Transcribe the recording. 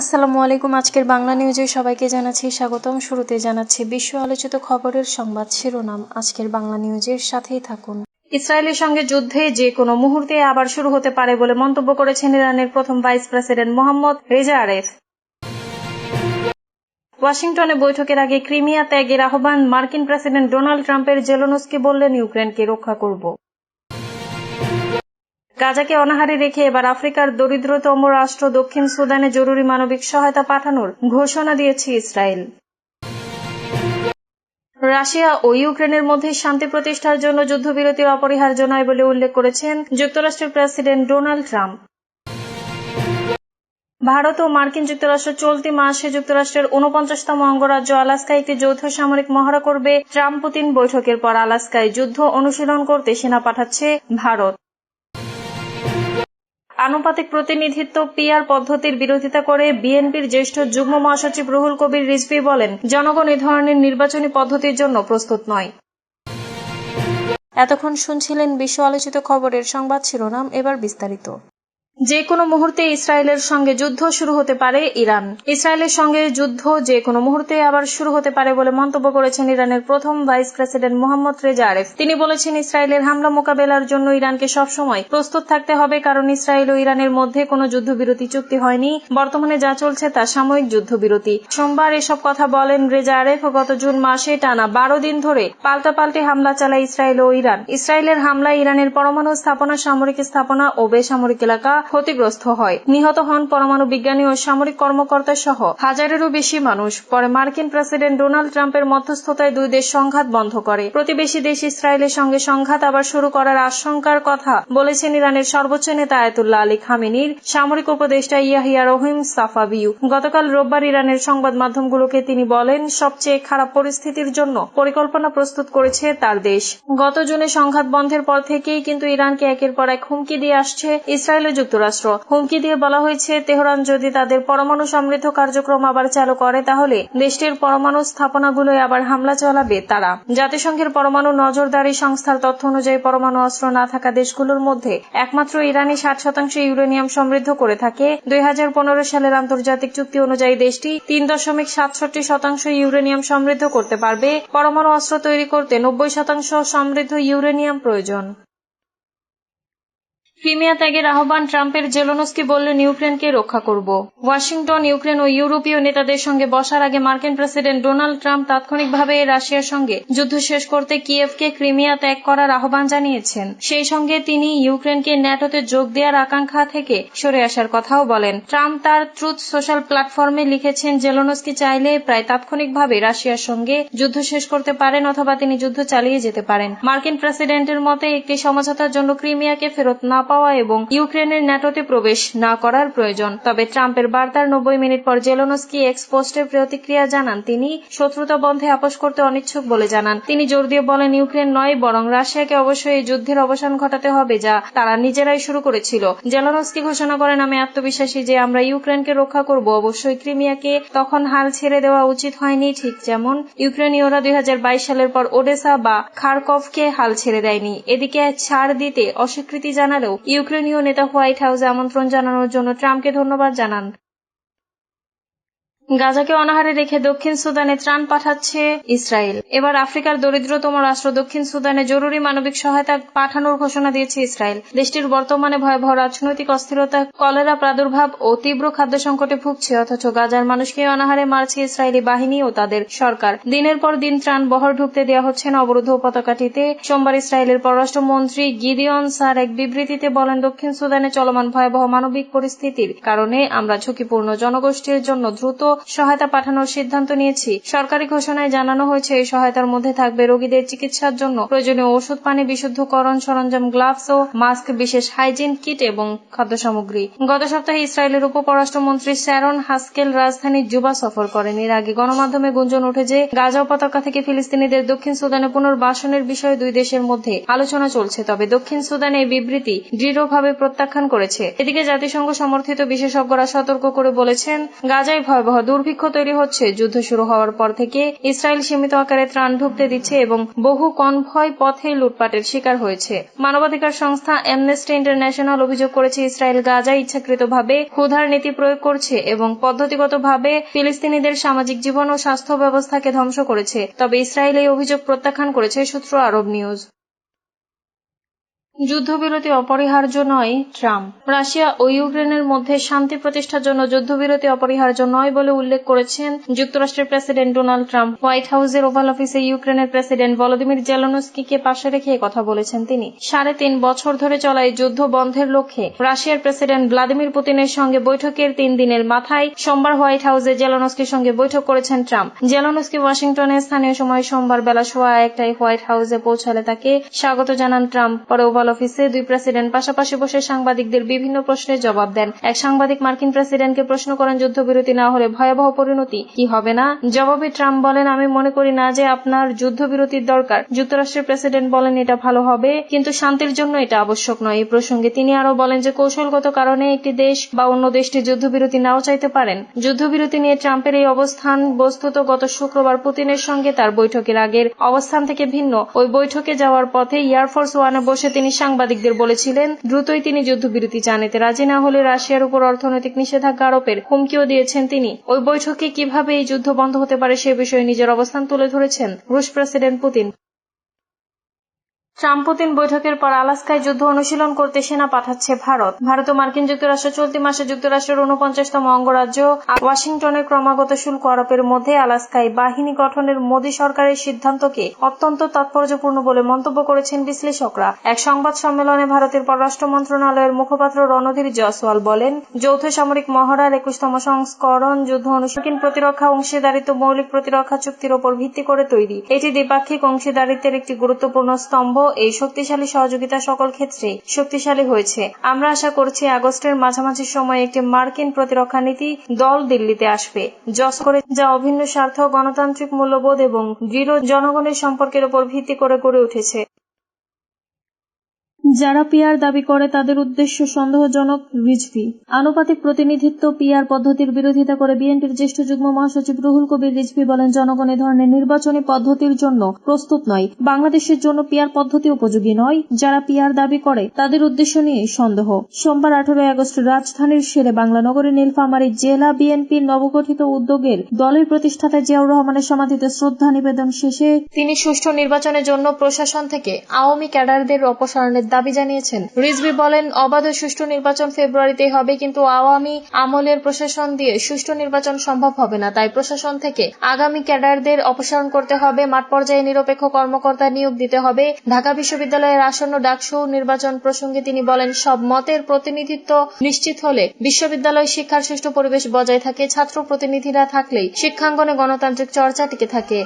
আসসালামু আলাইকুম, আজকের বাংলা নিউজে সবাইকে জানাচ্ছি স্বাগতম। শুরুতে জানাচ্ছি বিশ্ব আলোচিত খবরের সংবাদ শিরোনাম। আজকের বাংলা নিউজের সাথেই থাকুন। ইসরায়েলের সঙ্গে যুদ্ধে যে কোনো মুহূর্তে আবার শুরু হতে পারে বলে মন্তব্য করেছেন ইরানের প্রথম vice president Mohammad Reza Aref ওয়াশিংটনে বৈঠকের আগে ক্রিমিয়া ত্যাগের আহ্বান মার্কিন প্রেসিডেন্ট ডোনাল্ড ট্রাম্পের জেলোনস্কি বললেন, ইউক্রেনকে রক্ষা করব। গাজাকে অনাহারে রেখে এবার আফ্রিকার দরিদ্রতম রাষ্ট্র দক্ষিণ সুদানে জরুরি মানবিক সহায়তা পাঠানোর ঘোষণা দিয়েছে ইসরায়েল। রাশিয়া ও ইউক্রেনের মধ্যে শান্তি প্রতিষ্ঠার জন্য যুদ্ধবিরতির অপরিহার্য নয় বলে উল্লেখ করেছেন যুক্তরাষ্ট্রের প্রেসিডেন্ট ডোনাল্ড ট্রাম্প। ভারত ও মার্কিন যুক্তরাষ্ট্র চলতি মাসে যুক্তরাষ্ট্রের উনপঞ্চাশতম অঙ্গরাজ্য আলাস্কায় একটি যৌথ সামরিক মহড়া করবে। ট্রাম্প পুতিন বৈঠকের পর আলাস্কায় যুদ্ধ অনুশীলন করতে সেনা পাঠাচ্ছে ভারত। আনুপাতিক প্রতিনিধিত্ব পিআর পদ্ধতির বিরোধিতা করে বিএনপির জ্যেষ্ঠ যুগ্ম মহাসচিব রুহুল কবির রিজভি বলেন, জনগণ এ ধরনের নির্বাচনী পদ্ধতির জন্য প্রস্তুত নয়। এতক্ষণ শুনছিলেন বিশ্ব আলোচিত খবরের সংবাদ শিরোনাম, এবার বিস্তারিত। যে কোনো মুহূর্তে ইসরায়েলের সঙ্গে যুদ্ধ শুরু হতে পারে ইরান। ইসরায়েলের সঙ্গে যুদ্ধ যে কোনো মুহূর্তে আবার শুরু হতে পারে বলে মন্তব্য করেছেন ইরানের প্রথম vice president Mohammad Reza Aref তিনি বলেছেন, ইসরায়েলের হামলা মোকাবেলার জন্য ইরানকে সবসময় প্রস্তুত থাকতে হবে, কারণ ইসরায়েল ও ইরানের মধ্যে কোনো যুদ্ধবিরতি চুক্তি হয়নি। বর্তমানে যা চলছে তা সাময়িক যুদ্ধবিরতি। সোমবার এসব কথা বলেন রেজা আরেফ গত জুন মাসে টানা বারো দিন ধরে পাল্টাপাল্টি হামলা চালায় ইসরায়েল ও ইরান। ইসরায়েলের হামলায় ইরানের পরমাণু স্থাপনা, সামরিক স্থাপনা ও বেসামরিক এলাকা ক্ষতিগ্রস্ত হয়। নিহত হন পরমাণু বিজ্ঞানী ও সামরিক কর্মকর্তা সহ হাজারেরও বেশি মানুষ। পরে মার্কিন প্রেসিডেন্ট ডোনাল্ড ট্রাম্পের মধ্যস্থতায় দুই দেশ সংঘাত বন্ধ করে। প্রতিবেশী দেশ ইসরায়েলের সঙ্গে সংঘাত আবার শুরু করার আশঙ্কার কথা বলেছেন ইরানের সর্বোচ্চ নেতা আয়াতুল্লাহ আলী খামেনির সামরিক উপদেষ্টা ইয়াহিয়া রহিম সাফাবিউ। গতকাল রোববার ইরানের সংবাদ মাধ্যমগুলোকে তিনি বলেন, সবচেয়ে খারাপ পরিস্থিতির জন্য পরিকল্পনা প্রস্তুত করেছে তার দেশ। গত জুনে সংঘাত বন্ধের পর থেকেই কিন্তু ইরানকে একের পর এক হুমকি দিয়ে আসছে ইসরায়েল ও যুক্তরাষ্ট্র। হুমকি দিয়ে বলা হয়েছে, তেহরান যদি তাদের পরমাণু সমৃদ্ধ কার্যক্রম আবার চালু করে, তাহলে দেশটির পরমাণু স্থাপনাগুলোয় আবার হামলা চালাবে তারা। জাতিসংঘের পরমাণু নজরদারি সংস্থার তথ্য অনুযায়ী পরমাণু অস্ত্র না থাকা দেশগুলোর মধ্যে একমাত্র ইরানই ষাট শতাংশ ইউরেনিয়াম সমৃদ্ধ করে থাকে। দুই হাজার পনেরো সালের আন্তর্জাতিক চুক্তি অনুযায়ী দেশটি তিন দশমিক সাতষট্টি শতাংশ ইউরেনিয়াম সমৃদ্ধ করতে পারবে। পরমাণু অস্ত্র তৈরি করতে নব্বই শতাংশ সমৃদ্ধ ইউরেনিয়াম প্রয়োজন। ক্রিমিয়া ত্যাগের আহ্বান ট্রাম্পের জেলোনস্কি বললেন ইউক্রেনকে রক্ষা করব। ওয়াশিংটন, ইউক্রেন ও ইউরোপীয় নেতাদের সঙ্গে বসার আগে মার্কিন প্রেসিডেন্ট ডোনাল্ড ট্রাম্প তাৎক্ষণিকভাবে রাশিয়ার সঙ্গে যুদ্ধ শেষ করতে কিয়েভকে ক্রিমিয়া ত্যাগ করার আহ্বান জানিয়েছেন। সেই সঙ্গে তিনি ইউক্রেনকে ন্যাটোতে যোগ দেওয়ার আকাঙ্ক্ষা থেকে সরে আসার কথাও বলেন। ট্রাম্প তার ট্রুথ সোশ্যাল প্ল্যাটফর্মে লিখেছেন, জেলোনস্কি চাইলে প্রায় তাৎক্ষণিকভাবে রাশিয়ার সঙ্গে যুদ্ধ শেষ করতে পারেন অথবা তিনি যুদ্ধ চালিয়ে যেতে পারেন। মার্কিন প্রেসিডেন্টের মতে, একটি সমঝোতার জন্য ক্রিমিয়াকে ফেরত না পাওয়া এবং ইউক্রেনের ন্যাটোতে প্রবেশ না করার প্রয়োজন। তবে ট্রাম্পের বার্তার নব্বই মিনিট পর জেলোনস্কি এক্স পোস্টের প্রতিক্রিয়া জানান, তিনি শত্রুতা বন্ধে আপোষ করতে অনিচ্ছুক বলে জানান। তিনি জোর দিয়ে বলেন, ইউক্রেন নয়, বরং রাশিয়াকে অবশ্যই এই যুদ্ধের অবসান ঘটাতে হবে যা তারা নিজেরাই শুরু করেছিল। জেলোনস্কি ঘোষণা করেন, আমি আত্মবিশ্বাসী যে আমরা ইউক্রেনকে রক্ষা করব, অবশ্যই ক্রিমিয়াকে তখন হাল ছেড়ে দেওয়া উচিত হয়নি। ঠিক যেমন ইউক্রেনীয়রা দুই হাজার বাইশ সালের পর ওডেসা বা খারকভকে হাল ছেড়ে দেয়নি। এদিকে ছাড় দিতে অস্বীকৃতি জানালেও ইউক্রেনীয় নেতা হোয়াইট হাউসে আমন্ত্রণ জানানোর জন্য ট্রাম্পকে ধন্যবাদ জানান। গাজাকে অনাহারে রেখে দক্ষিণ সুদানে ত্রাণ পাঠাচ্ছে ইসরায়েল। এবার আফ্রিকার দরিদ্রতম রাষ্ট্র দক্ষিণ সুদানে জরুরি মানবিক সহায়তা পাঠানোর ঘোষণা দিয়েছে ইসরায়েল। দেশটির বর্তমানে ভয়াবহ রাজনৈতিক অস্থিরতা, কলেরা প্রাদুর্ভাব ও তীব্র খাদ্য সংকটে ভুগছে, অথচ গাজার মানুষকে অনাহারে মারছে ইসরায়েলি বাহিনী ও তাদের সরকার। দিনের পর দিন ত্রাণ বহর ঢুকতে দেওয়া হচ্ছে না অবরুদ্ধ উপত্যকাটিতে। সোমবার ইসরায়েলের পররাষ্ট্রমন্ত্রী গিদিয়ন সার এক বিবৃতিতে বলেন, দক্ষিণ সুদানে চলমান ভয়াবহ মানবিক পরিস্থিতির কারণে আমরা ঝুঁকিপূর্ণ জনগোষ্ঠীর জন্য দ্রুত সহায়তা পাঠানোর সিদ্ধান্ত নিয়েছি। সরকারি ঘোষণায় জানানো হয়েছে, এই সহায়তার মধ্যে থাকবে রোগীদের চিকিৎসার জন্য প্রয়োজনীয় ওষুধ, পানি, বিশুদ্ধকরণ সরঞ্জাম, গ্লাভস ও মাস্ক, বিশেষ হাইজিন কিট এবং খাদ্য সামগ্রী গত সপ্তাহে ইসরায়েলের উপপরাষ্ট্রমন্ত্রী স্যারন হাস্কেল রাজধানী জুবা সফর করেন। এর আগে গণমাধ্যমে গুঞ্জন ওঠে যে, গাজা উপত্যকা থেকে ফিলিস্তিনিদের দক্ষিণ সুদানে পুনর্বাসনের বিষয়ে দুই দেশের মধ্যে আলোচনা চলছে, তবে দক্ষিণ সুদানে এই বিবৃতি দৃঢ়ভাবে প্রত্যাখ্যান করেছে। এদিকে জাতিসংঘ সমর্থিত বিশেষজ্ঞরা সতর্ক করে বলেছেন, গাজায় ভয়াবহ দুর্ভিক্ষ তৈরি হচ্ছে। যুদ্ধ শুরু হওয়ার পর থেকে ইসরায়েল সীমিত আকারে ত্রাণ ঢুকতে দিচ্ছে এবং বহু কনভয় পথে লুটপাটের শিকার হয়েছে। মানবাধিকার সংস্থা অ্যামনেস্টি ইন্টারন্যাশনাল অভিযোগ করেছে, ইসরায়েল গাজায় ইচ্ছাকৃতভাবে ক্ষুধার নীতি প্রয়োগ করছে এবং পদ্ধতিগতভাবে ফিলিস্তিনিদের সামাজিক জীবন ও স্বাস্থ্য ব্যবস্থাকে ধ্বংস করেছে। তবে ইসরায়েল এই অভিযোগ প্রত্যাখ্যান করেছে, সূত্র আরব নিউজ। যুদ্ধবিরতি অপরিহার্য নয়, ট্রাম্প। রাশিয়া ও ইউক্রেনের মধ্যে শান্তি প্রতিষ্ঠার জন্য যুদ্ধবিরতি অপরিহার্য নয় বলে উল্লেখ করেছেন যুক্তরাষ্ট্রের প্রেসিডেন্ট ডোনাল্ড ট্রাম্প। হোয়াইট হাউসের ওভাল অফিসে ইউক্রেনের প্রেসিডেন্ট ভলোদিমির জেলনস্কিকে পাশে রেখে কথা বলেছেন তিনি। সাড়ে তিন বছর ধরে চলা এই যুদ্ধ বন্ধের লক্ষ্যে রাশিয়ার প্রেসিডেন্ট ভ্লাদিমির পুতিনের সঙ্গে বৈঠকের তিন দিনের মাথায় সোমবার হোয়াইট হাউসে জেলনস্কির সঙ্গে বৈঠক করেছেন ট্রাম্প। জেলনস্কি ওয়াশিংটনে স্থানীয় সময় সোমবার বেলা সোয়া একটায় হোয়াইট হাউসে পৌঁছালে তাকে স্বাগত জানান ট্রাম্প। পরে ওভাল অফিসে দুই প্রেসিডেন্ট পাশাপাশি বসে সাংবাদিকদের বিভিন্ন প্রশ্নের জবাব দেন। এক সাংবাদিক মার্কিন প্রেসিডেন্টকে প্রশ্ন করেন, যুদ্ধবিরতি না হলে ভয়াবহ পরিণতি কি হবে না? জবাবে ট্রাম্প বলেন, আমি মনে করি না যে আপনার যুদ্ধবিরতির দরকার। যুক্তরাষ্ট্রের প্রেসিডেন্ট বলেন এটা ভালো হবে, কিন্তু শান্তির জন্য এটা আবশ্যক নয়। এই প্রসঙ্গে তিনি আরও বলেন যে, কৌশলগত কারণে একটি দেশ বা অন্য দেশটি যুদ্ধবিরতি নাও চাইতে পারেন। যুদ্ধবিরতি নিয়ে ট্রাম্পের এই অবস্থান বস্তুত গত শুক্রবার পুতিনের সঙ্গে তার বৈঠকের আগের অবস্থান থেকে ভিন্ন। ওই বৈঠকে যাওয়ার পথে এয়ারফোর্স ওয়ানে বসে তিনি সাংবাদিকদের বলেছিলেন, দ্রুতই তিনি যুদ্ধবিরতি চান এতে রাজি না হলে রাশিয়ার উপর অর্থনৈতিক নিষেধাজ্ঞা আরোপের হুমকিও দিয়েছেন তিনি। ওই বৈঠকে কীভাবে এই যুদ্ধ বন্ধ হতে পারে সে বিষয়ে নিজের অবস্থান তুলে ধরেছেন রুশ প্রেসিডেন্ট পুতিন। ট্রাম্প পুতিন বৈঠকের পর আলাস্কায় যুদ্ধ অনুশীলন করতে সেনা পাঠাচ্ছে ভারত। ভারত ও মার্কিন যুক্তরাষ্ট্র চলতি মাসে যুক্তরাষ্ট্রের উনপঞ্চাশতম অঙ্গরাজ্য ওয়াশিংটনের ক্রমাগত শুল্ক আরোপের মধ্যে আলাস্কায় বাহিনী গঠনের মোদী সরকারের সিদ্ধান্তকে অত্যন্ত তাৎপর্যপূর্ণ বলে মন্তব্য করেছেন বিশ্লেষকরা। এক সংবাদ সম্মেলনে ভারতের পররাষ্ট্র মন্ত্রণালয়ের মুখপাত্র রণধীর জয়সওয়াল বলেন, যৌথ সামরিক মহড়ার একুশতম সংস্করণ যুদ্ধ অনুশীলন প্রতিরক্ষা অংশীদারিত্ব, মৌলিক প্রতিরক্ষা চুক্তির ওপর ভিত্তি করে তৈরি। এটি দ্বিপাক্ষিক অংশীদারিত্বের একটি গুরুত্বপূর্ণ স্তম্ভ। এই শক্তিশালী সহযোগিতা সকল ক্ষেত্রে শক্তিশালী হয়েছে। আমরা আশা করছি আগস্টের মাঝামাঝি সময়ে একটি মার্কিন প্রতিরক্ষা নীতি দল দিল্লিতে আসবে, যশ করে যা অভিন্ন স্বার্থ, গণতান্ত্রিক মূল্যবোধ এবং দৃঢ় জনগণের সম্পর্কের উপর ভিত্তি করে গড়ে উঠেছে। যারা পিয়ার দাবি করে তাদের উদ্দেশ্য সন্দেহজনক রিজভি। আনুপাতিক প্রতিনিধিত্ব পিয়ার পদ্ধতির বিরোধিতা করে বিএনপির জ্যেষ্ঠ যুগ্ম মহাসচিব রুহুল কবির রিজভি বলেন, জনগণ এ ধরনের নির্বাচনী পদ্ধতির জন্য প্রস্তুত নয়। বাংলাদেশের জন্য পিয়ার পদ্ধতি উপযোগী নয়। যারা পিয়ার দাবি করে তাদের উদ্দেশ্য নিয়ে সন্দেহ। সোমবার আঠারোই আগস্ট রাজধানীর শেরে বাংলা নীলফামারী জেলা বিএনপির নবগঠিত উদ্যোগের দলের প্রতিষ্ঠাতা জিয়াউর রহমানের সমাধিতে শ্রদ্ধা নিবেদন শেষে তিনি সুষ্ঠু নির্বাচনের জন্য প্রশাসন থেকে আওয়ামী ক্যাডারদের অপসারণের দাবি জানিয়েছেন। রিজভি বলেন, অবাধ সুষ্ঠু নির্বাচন ফেব্রুয়ারিতেই হবে, কিন্তু আওয়ামী আমলের প্রশাসন দিয়ে সুষ্ঠু নির্বাচন সম্ভব হবে না। তাই প্রশাসন থেকে আগামী ক্যাডারদের অপসারণ করতে হবে, মাঠ পর্যায়ে নিরপেক্ষ কর্মকর্তা নিয়োগ দিতে হবে। ঢাকা বিশ্ববিদ্যালয়ের আসন্ন ডাকসু নির্বাচন প্রসঙ্গে তিনি বলেন, সব মতের প্রতিনিধিত্ব নিশ্চিত হলে বিশ্ববিদ্যালয় শিক্ষার সুষ্ঠু পরিবেশ বজায় থাকে, ছাত্র প্রতিনিধিরা থাকলেই শিক্ষাঙ্গনে গণতান্ত্রিক চর্চা টিকে থাকে।